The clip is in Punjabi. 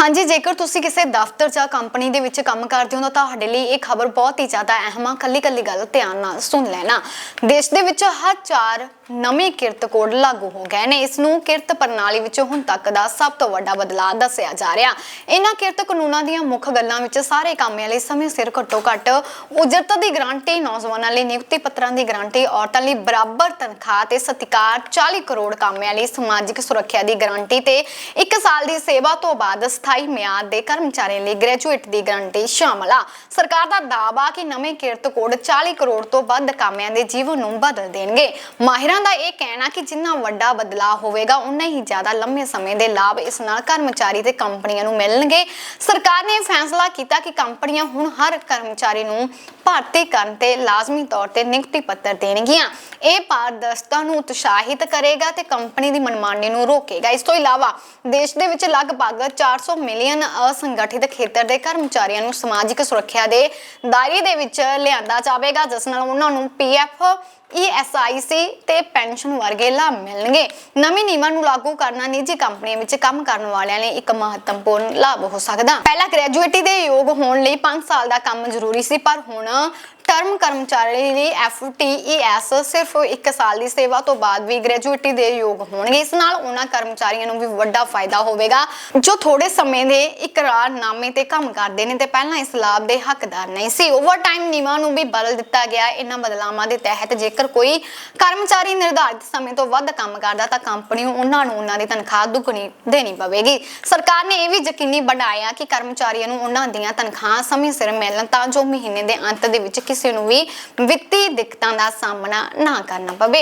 ਹਾਂਜੀ, ਜੇਕਰ ਤੁਸੀਂ ਕਿਸੇ ਦਫ਼ਤਰ ਜਾਂ ਕੰਪਨੀ ਦੇ ਵਿੱਚ ਕੰਮ ਕਰਦੇ ਹੋ ਤਾਂ ਤੁਹਾਡੇ ਲਈ ਇਹ ਖਬਰ ਬਹੁਤ ਹੀ ਜ਼ਿਆਦਾ ਅਹਿਮ ਆ। ਕੱਲੀ ਕੱਲੀ ਗੱਲ ਧਿਆਨ ਨਾਲ ਸੁਣ ਲੈਣਾ। ਦੇਸ਼ ਦੇ ਵਿੱਚ ਹਰ ਚਾਰ ਨਵੇਂ ਕਿਰਤ ਕੋਡ ਲਾਗੂ ਹੋ ਗਏ ਨੇ। ਇਸ ਨੂੰ ਕਿਰਤ ਪ੍ਰਣਾਲੀ ਵਿੱਚ ਹੁਣ ਤੱਕ ਦਾ ਸਭ ਤੋਂ ਵੱਡਾ ਬਦਲਾਅ ਦੱਸਿਆ ਜਾ ਰਿਹਾ। ਇਹਨਾਂ ਕਿਰਤ ਕਾਨੂੰਨਾਂ ਦੀਆਂ ਮੁੱਖ ਗੱਲਾਂ ਵਿੱਚ ਸਾਰੇ ਕਾਮਿਆਂ ਲਈ ਸਮੇਂ ਸਿਰ ਘੱਟੋ ਘੱਟ ਉਜਰਤ ਦੀ ਗਰੰਟੀ, ਨੌਜਵਾਨਾਂ ਲਈ ਨਿਯੁਕਤੀ ਪੱਤਰਾਂ ਦੀ ਗਰੰਟੀ, ਔਰਤਾਂ ਲਈ ਬਰਾਬਰ ਤਨਖਾਹ ਤੇ ਸਤਿਕਾਰ 40 ਕਰੋੜ ਕਾਮਿਆਂ ਲਈ ਸਮਾਜਿਕ ਸੁਰੱਖਿਆ ਦੀ ਗਰੰਟੀ ਤੇ 1 ਸਾਲ ਦੀ ਸੇਵਾ ਤੋਂ ਬਾਅਦ ਸਥਾਈ ਮਿਆਦ ਦੇ ਕਰਮਚਾਰੀਆਂ ਲਈ ਗ੍ਰੈਜੂਏਟ ਦੀ ਗਾਰੰਟੀ ਸ਼ਾਮਲ ਆ। ਸਰਕਾਰ ਦਾ ਦਾਅਵਾ ਕਿ ਨਵੇਂ ਕਿਰਤ ਕੋਡ 40 ਕਰੋੜ ਤੋਂ ਵੱਧ ਕਾਮਿਆਂ ਦੇ ਜੀਵਨ ਨੂੰ ਬਦਲ ਦੇਣਗੇ। ਮਾਹਿਰਾਂ ਦਾ ਇਹ ਕਹਿਣਾ ਕਿ ਜਿੰਨਾ ਵੱਡਾ ਬਦਲਾਅ ਹੋਵੇਗਾ ਉਨਾ ਹੀ ਜ਼ਿਆਦਾ ਲੰਮੇ ਸਮੇਂ ਦੇ ਲਾਭ ਇਸ ਨਾਲ ਕਰਮਚਾਰੀ ਤੇ ਕੰਪਨੀਆਂ ਨੂੰ ਮਿਲਣਗੇ। ਸਰਕਾਰ ਨੇ ਫੈਸਲਾ ਕੀਤਾ ਕਿ ਕੰਪਨੀਆਂ ਹੁਣ ਹਰ ਕਰਮਚਾਰੀ ਨੂੰ ਭਰਤੀ ਕਰਨ ਤੇ ਲਾਜ਼ਮੀ ਤੌਰ ਤੇ ਨਿਯੁਕਤੀ ਪੱਤਰ ਦੇਣਗੀਆਂ। ਇਹ ਪਾਰਦਰਸ਼ਤਾ ਨੂੰ ਉਤਸ਼ਾਹਿਤ ਕਰੇਗਾ ਤੇ ਕੰਪਨੀ ਦੀ ਮਨਮਾਨੀ ਨੂੰ ਰੋਕੇਗਾ। ਇਸ ਤੋਂ ਇਲਾਵਾ ਦੇਸ਼ ਦੇ ਵਿੱਚ ਲਗਭਗ 400 ਮਿਲੀਅਨ ਅਸੰਗਠਿਤ ਖੇਤਰ ਦੇ ਕਰਮਚਾਰੀਆਂ ਨੂੰ ਸਮਾਜਿਕ ਸੁਰੱਖਿਆ ਦੇ ਦਾਇਰੇ ਦੇ ਵਿੱਚ ਲਿਆਂਦਾ ਜਾਵੇਗਾ, ਜਿਸ ਨਾਲ ਉਹਨਾਂ ਨੂੰ ਪੀਐਫ ਈਐਸਆਈਸੀ ਤੇ ਪੈਨਸ਼ਨ ਵਰਗੇ ਲਾਭ ਮਿਲਣਗੇ। ਨਵੀਂ ਨਿਯਮਾਂ ਨੂੰ ਲਾਗੂ ਕਰਨਾ ਨਿੱਜੀ ਕੰਪਨੀਆਂ ਵਿੱਚ ਕੰਮ ਕਰਨ ਵਾਲਿਆਂ ਲਈ ਇੱਕ ਮਹੱਤਵਪੂਰਨ ਲਾਭ ਹੋ ਸਕਦਾ। ਪਹਿਲਾਂ ਗ੍ਰੈਜੂਏਟੀ ਦੇ ਯੋਗ ਹੋਣ ਲਈ 5 ਸਾਲ ਦਾ ਕੰਮ ਜ਼ਰੂਰੀ ਸੀ, ਪਰ ਹੁਣ ਟਰਮ ਕਰਮਚਾਰੀ ਲਈ ਐਫਟੀਈਐਸ ਸਿਰਫ 1 ਸਾਲ ਦੀ ਸੇਵਾ ਤੋਂ ਬਾਅਦ ਵੀ ਗ੍ਰੈਜੂਏਟੀ ਦੇ ਯੋਗ ਹੋਣਗੇ। ਇਸ ਨਾਲ ਉਹਨਾਂ ਕਰਮਚਾਰੀਆਂ ਨੂੰ ਵੀ ਵੱਡਾ ਫਾਇਦਾ ਹੋਵੇਗਾ, ਜੋ ਥੋੜੇ ਸਮੇਂ ਦੇ ਇਕਰਾਰਨਾਮੇ ਤੇ ਕੰਮ ਕਰਦੇ ਨੇ ਤੇ ਪਹਿਲਾਂ ਇਸ ਲਾਭ ਦੇ ਹੱਕਦਾਰ ਨਹੀਂ ਸੀ। ਓਵਰਟਾਈਮ ਨਿਯਮਾਂ ਨੂੰ ਵੀ ਬਦਲ ਦਿੱਤਾ ਗਿਆ। ਇਹਨਾਂ ਬਦਲਾਵਾਂ ਦੇ ਤਹਿਤ ਜੇਕਰ ਕੋਈ ਕਰਮਚਾਰੀ ਨਿਰਧਾਰਿਤ ਸਮੇਂ ਤੋਂ ਵੱਧ ਕੰਮ ਕਰਦਾ ਤਾਂ ਕੰਪਨੀ ਨੂੰ ਉਹਨਾਂ ਨੂੰ ਉਹਨਾਂ ਦੀ ਤਨਖਾਹ ਦੁੱਗਣੀ ਦੇਣੀ ਪਵੇਗੀ। ਸਰਕਾਰ ਨੇ ਇਹ ਵੀ ਯਕੀਨੀ ਬਣਾਇਆ ਕਿ ਕਰਮਚਾਰੀਆਂ ਨੂੰ ਉਹਨਾਂ ਦੀਆਂ ਤਨਖਾਹਾਂ ਸਮੇਂ ਸਿਰ ਮਿਲਣ ਤਾਂ ਜੋ ਮਹੀਨੇ ਦੇ ਅੰਤ ਦੇ ਵਿੱਚ ਕਿਸੇ ਨੂੰ ਵੀ ਵਿੱਤੀ ਦਿੱਕਤਾਂ ਦਾ ਸਾਹਮਣਾ ਨਾ ਕਰਨਾ ਪਵੇ।